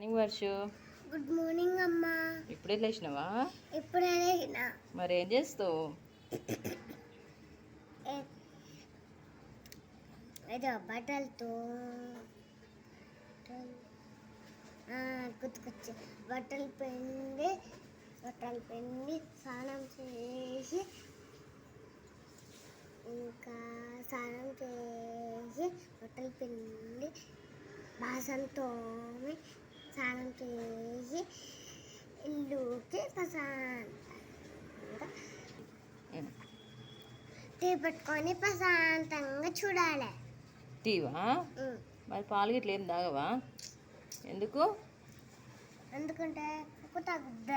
Morning Varshu. Good morning అమ్మా. ఇప్పుడే లేచినావా? ఇప్పుడే లేచిన. మరి ఏం చేస్తావు? ఏదో బట్టలతో గుర్తుకొచ్చి. బట్టలు పిండి బట్టలు పిండి స్నానం చేసి ఇంకా స్నానం చేసి బట్టలు పిండి బాసం తోమి స్నానం చేసి ఇల్లుకి ప్రశాంతంగా. టీ పెట్టుకొని ప్రశాంతంగా చూడాలి టీవా. మరి పాలు గిట్ల ఏం తాగవా ఎందుకు ఎందుకంటే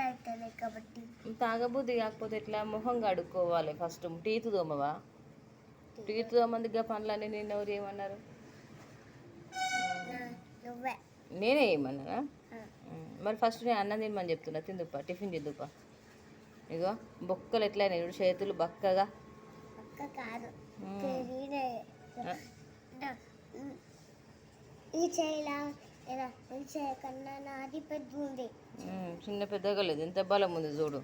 అవుతుంది కాబట్టి తాగబుద్ధి కాకపోతే ఎట్లా మొహం కడుక్కోవాలి ఫస్ట్ టీతు తోమవా టీతు తోమందిగా పనులన్నీ నిన్న ఎవరు ఏమన్నారు నేనే ఏమన్నానా. మరి ఫస్ట్ నేను అన్నం తినమని చెప్తున్నా. తిందుపా టిఫిన్ తిందుపా ఇగో బొక్కలు ఎట్లయినాయి చూడు చేతులు బక్కగా. కాదు. ఈ చేయలా ఇలా ఈ చేయ కన్నా నాది పెద్ద ఉంది చిన్న పెద్దగా లేదు ఎంత బలం ఉంది చూడు.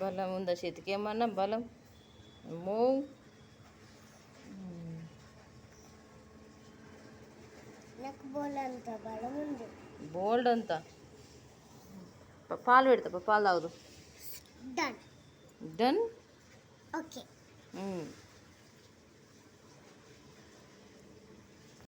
బలం ఉందా చేతికి? ఏమన్నా బలం? అమ్మో ఉమ్, నాకు బోలంత బలం ఉంది బోల్డ్ అంతా? పాలు పెడతా పాలు తాగుదు. Done done okay.